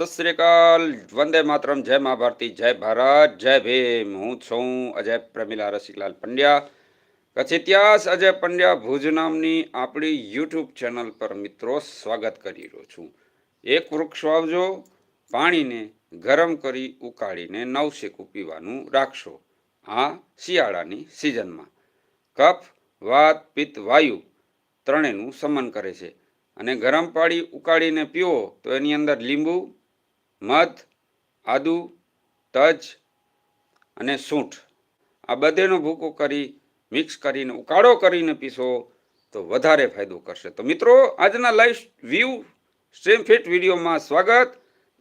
સત શ્રી વંદે માતરમ. જય મા ભારતી જય ભારત. જય ભીમ. હું છું અજય પ્રમિલા રસિકલાલ પંડ્યા. કચ્છ ઇતિહાસ અજય પંડ્યા ભુજ નામની આપણી યુટ્યુબ ચેનલ પર મિત્રો સ્વાગત કરી રહ્યો છું. એક વૃક્ષ વાવજો, પાણીને ગરમ કરી ઉકાળીને નવશેકું પીવાનું રાખશો. આ શિયાળાની સિઝનમાં. કફ, વાત, પિત્ત, વાયુ ત્રણેયનું સમન કરે છે. અને ગરમ પાણી ઉકાળીને પીવો તો એની અંદર લીંબુ મધ, આદુ, તજ અને સૂંઠ. આ બધેનો ભૂકો કરી, મિક્સ કરીને, ઉકાળો કરીને પીશો તો વધારે ફાયદો કરશે. તો મિત્રો, આજના લાઈવ વ્યૂ સ્ટ્રીમ ફિટ વિડીયોમાં સ્વાગત.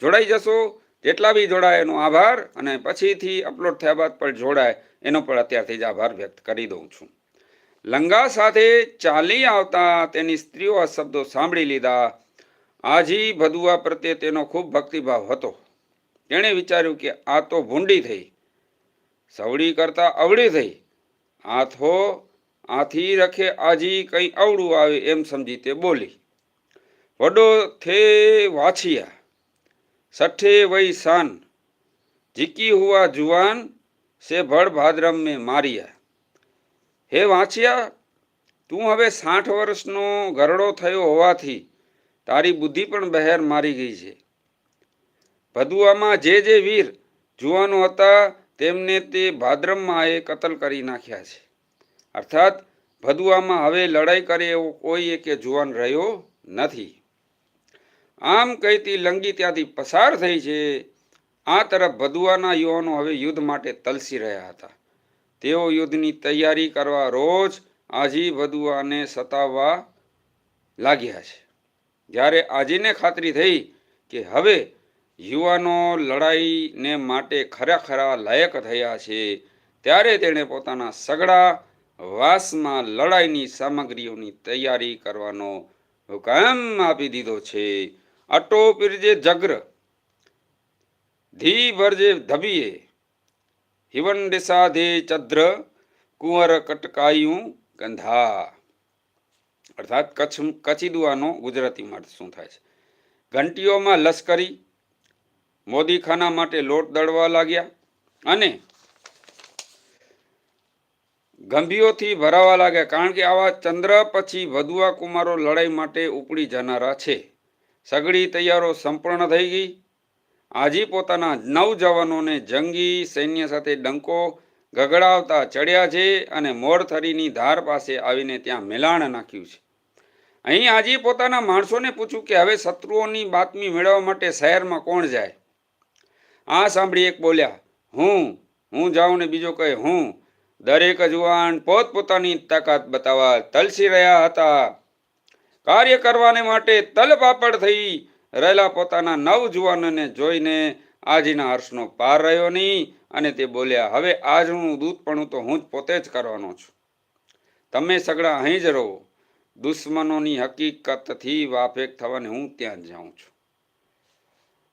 જોડાઈ જશો. જેટલા બી જોડાય એનો આભાર અને પછીથી અપલોડ થયા બાદ પણ જોડાય, એનો પણ અત્યારથી જ આભાર વ્યક્ત કરી દઉં છું. લંગા સાથે ચાલી આવતા તેની સ્ત્રીઓ આ શબ્દો સાંભળી લીધા. આજી ભદુઆ પ્રત્યે તેનો ખૂબ ભક્તિભાવ હતો. તેણે વિચાર્યું કે આ તો ભૂંડી થઈ સવડી કરતાં અવળી થઈ. આથો, આથી રખે આજી કંઈ અવળું આવે એમ સમજી તે બોલી, વડો થે વાછિયા સઠે વય શાન જીકી હુઆ જુવાન, સે ભડ ભાદ્રમ મેં મારિયા. હે વાંચ્યા તું હવે સાઠ વર્ષનો ગરડો થયો હોવાથી તારી બુદ્ધિ પણ બહેર મારી ગઈ છે. ભદુઆમાં જે જે વીર જુવાનો હતા, તેમને તે ભાદ્રમમાં એ કતલ કરી નાખ્યા છે. અર્થાત, ભદુઆમાં હવે લડાઈ કરે એવો કોઈ એકે જુવાન રહ્યો નથી. આમ કહીતી લંગી ત્યાંથી પસાર થઈ છે. આ તરફ ભદુઆના યુવાનો હવે યુદ્ધ માટે તલસી રહ્યા હતા. તેઓ યુદ્ધની તૈયારી કરવા રોજ આજી ભદુઆને સતાવવા લાગ્યા છે. જ્યારે આજીને ખાતરી થઈ કે હવે યુવાનો લડાઈને માટે ખરેખરા લાયક થયા છે, ત્યારે તેણે પોતાના સગડા વાસમાં લડાઈની સામગ્રીઓની તૈયારી કરવાનો હુકમ આપી દીધો છે. અટો પીરજે જગ્ર, ધી ભરજે ધબીએ હિવંડ સાધે ચદ્ર, કુંવર કટકાયું ગંધા. અર્થાત કચ્છ કચ્છી દુઆનો ગુજરાતીમાં અર્થ શું થાય છે? ઘંટીઓમાં લશ્કરી મોદીખાના માટે લોટ દળવા લાગ્યા અને ગંભીઓથી ભરાવા લાગ્યા. કારણ કે આવા ચંદ્ર પછી વધુઆ કુમારો લડાઈ માટે ઉપડી જનારા છે. સગડી તૈયારો સંપૂર્ણ થઈ ગઈ. આજી પોતાના નવ જવાનોને જંગી સૈન્ય સાથે ડંકો ગગડાવતા ચડ્યા છે અને મોરથરીની ધાર પાસે આવીને ત્યાં મેલાણ નાખ્યું છે. અહીં આજે પોતાના માણસોને પૂછ્યું કે હવે શત્રુઓની બાતમી મેળવવા માટે શહેરમાં કોણ જાય? આ સાંભળી એક બોલ્યા, હું હું જાઉં ને બીજો કહે, હું. દરેક જુવાન પોતપોતાની તાકાત બતાવવા તલસી રહ્યા હતા. કાર્ય કરવાને માટે તલપાપડ થઈ રહેલા પોતાના નવ જુવાનોને જોઈને આજીના હર્ષનો પાર રહ્યો નહીં અને તે બોલ્યા, હવે આજનું દૂધપણું તો હું જ પોતે જ કરવાનો છું. તમે સગડા અહીં જ રહો. દુશ્મનોની હકીકતથી વાફેક થવાને હું ત્યાં જાઉં છું.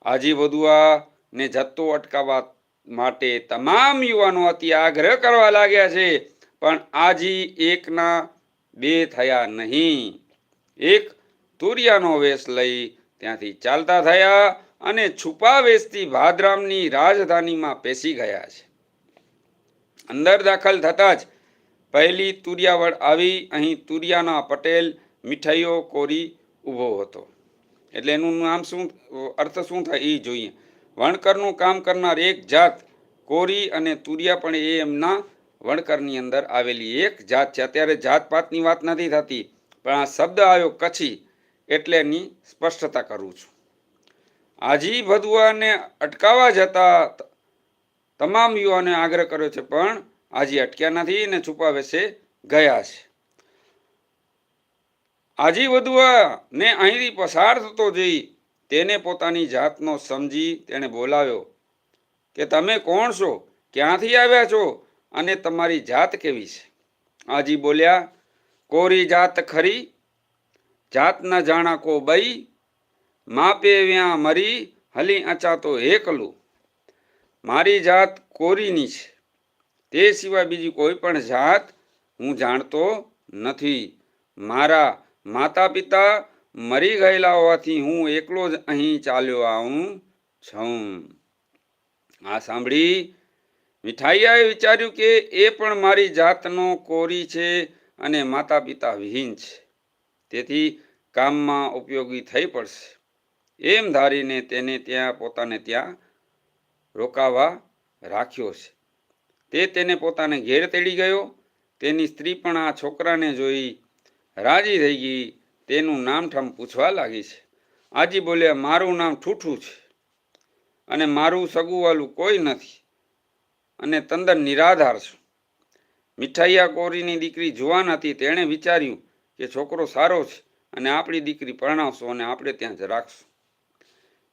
આજી વધુઆને જથ્થો અટકાવવા માટે તમામ યુવાનો અતિ આગ્રહ કરવા લાગ્યા છે, પણ આજી એકના બે થયા નહીં. એક તુરિયાનો વેશ લઈ ત્યાંથી ચાલતા થયા અને છુપા વેશથી ભાદરામની રાજધાનીમાં પેસી ગયા છે. અંદર દાખલ થતાં જ પહેલી તુરિયાવડ આવી, અહીં તુરિયાના પટેલ મીઠાઈઓ કોરી ઊભો હતો. એટલે એનું નામ શું, અર્થ શું થાય એ જોઈએ. વણકરનું કામ કરનાર એક જાત કોરી અને તુરિયા પણ એ એમના વણકરની અંદર આવેલી એક જાત છે. અત્યારે જાતપાતની વાત નથી થતી, પણ આ શબ્દ આવ્યો કચ્છી એટલે એની સ્પષ્ટતા કરું છું. આજી ભદુઆને અટકાવવા જતા તમામ યુવાને આગ્રહ કર્યો છે, પણ આજી અટક્યા નથી ને છુપા વેસે ગયા છે. આજી વધુઆ ને અહીંથી પસાર થતો જઈ તેને પોતાની જાતનો સમજી તેણે બોલાવ્યો કે તમે કોણ છો? ક્યાંથી આવ્યા છો? અને તમારી જાત કેવી છે? આજી બોલ્યા, કોરી જાત ખરી, જાત ન જાણા કો બઈ, માપે વ્યાં મરી, હલી અચા તો એકલું. મારી જાત કોરીની છે. તે સિવાય બીજી કોઈ પણ જાત હું જાણતો નથી. મારા માતા પિતા મરી ગયેલા હોવાથી હું એકલો જ અહીં ચાલ્યો આવું છું. આ સાંભળી મીઠાઈયાએ વિચાર્યું કે એ પણ મારી જાતનો કોરી છે અને માતા પિતા વિહીન છે. તેથી કામમાં ઉપયોગી થઈ પડશે. એમ ધારીને તેને ત્યાં પોતાને ત્યાં રોકાવા રાખ્યો છે. તે તેને પોતાને ઘેર તેડી ગયો. તેની સ્ત્રી પણ આ છોકરાને જોઈ રાજી થઈ ગઈ. તેનું નામઠામ પૂછવા લાગી છે. આજી બોલ્યા, મારું નામ ઠૂઠું છે અને મારું સગુવાલું કોઈ નથી અને તંદર નિરાધાર છું. મીઠાઈયા કોરીની દીકરી જુવાન હતી. તેણે વિચાર્યું કે છોકરો સારો છે અને આપણી દીકરી પરણાવશું અને આપણે ત્યાં જ રાખશું.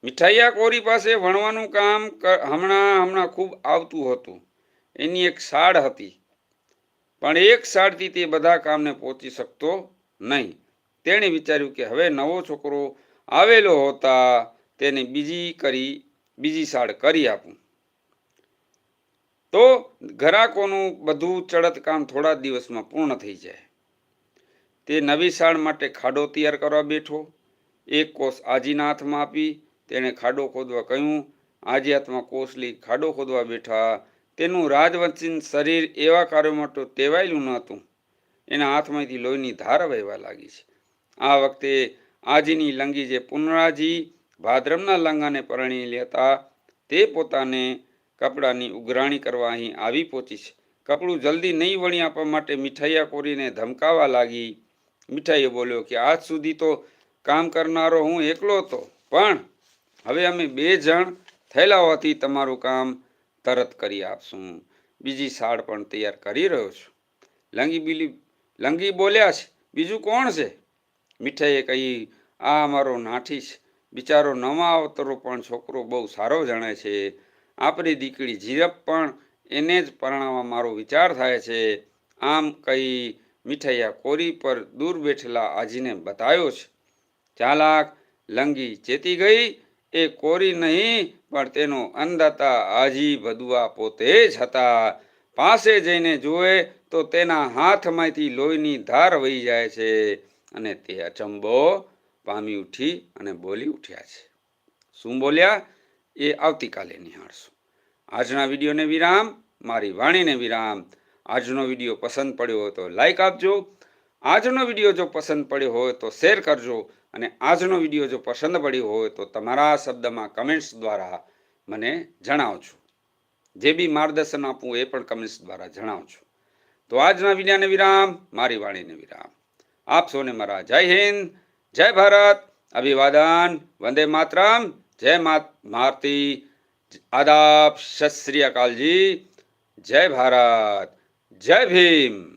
મીઠાઈયા કોરી પાસે ભણવાનું કામ હમણાં હમણાં ખૂબ આવતું હતું. એની એક સાડ હતી. પણ એક સાડથી તે બધા કામને પહોંચી શકતો નહીં. તેણે વિચાર્યું કે હવે નવો છોકરો આવેલો હોતા તેને બીજી કરી, બીજી સાડ કરી આપું. તો ઘરાકોનું બધું ચડત કામ થોડા દિવસમાં પૂર્ણ થઈ જાય. તે નવી સાડ માટે ખાડો તૈયાર કરવા બેઠો. એક કોષ આજીના હાથમાં આપી. તેણે ખાડો ખોદવા કહ્યું આજી હાથમાં કોષ ખાડો ખોદવા બેઠા તેનું રાજવંશીન શરીર એવા કાર્યો માટે ટેવાયેલું ન હતું. એના હાથમાંથી લોહીની ધાર વહેવા લાગી છે. આ વખતે આજીની લંગી જે પુનરાજી ભાદ્રમના લંગાને પરણી લેતા તે પોતાને કપડાની ઉઘરાણી કરવા અહીં આવી પહોંચી છે. કપડું જલ્દી નહીં વણી આપવા માટે મીઠાઈયા કોરીને ધમકાવા લાગી. મીઠાઈએ બોલ્યો કે, આજ સુધી તો કામ કરનારો હું એકલો હતો. પણ હવે અમે બે જણ થયેલા હોવાથી તમારું કામ તરત કરી આપશું બીજી સાડ પણ તૈયાર કરી રહ્યો છું. લંગી બીલી, લંગી બોલ્યા છે, બીજું કોણ છે? મીઠાઈએ કહી, આ અમારો નાઠી છે. બિચારો નવા અવતરો પણ છોકરો બહુ સારો જાણે છે. આપણી દીકરી જીરપ પણ એને જ પરણાવવા મારો વિચાર થાય છે. આમ કહી મીઠાઈયા કોરી પર દૂર બેઠેલા આજીને બતાવ્યો છે. ચાલાક લંગી ચેતી ગઈ? એ કોરી નહીં પણ તેનો અન્નદાતા આજી ભદુઆ પોતે જ હતા. પાસે જઈને જુએ તો તેના હાથમાંથી લોહીની ધાર વહી જાય છે અને તે અચંબો પામી ઉઠી અને બોલી ઉઠ્યા છે. શું બોલ્યા? એ આવતીકાલે નિહાળશું. આજના વિડીયોને વિરામ, મારી વાણીને વિરામ. આજનો વીડિયો પસંદ પડ્યો તો લાઈક આપજો આજનો વીડિયો જો પસંદ પડ્યો હોય તો શેર કરજો અને આજનો વીડિયો જો પસંદ પડ્યો હોય તો તમારા શબ્દમાં કમેન્ટ્સ દ્વારા મને જણાવજો. જે બી માર્ગદર્શન આપવું એ પણ કમેન્ટ્સ દ્વારા જણાવજો. તો આજના વિડીયાને વિરામ, મારી વાણીને વિરામ. આપ સૌને મારા જય હિન્દ, જય ભારત, અભિવાદન, વંદે માતરમ, જય ભારતી આદાબ, સત શ્રી અકાલજી, જય ભારત, જય ભીમ.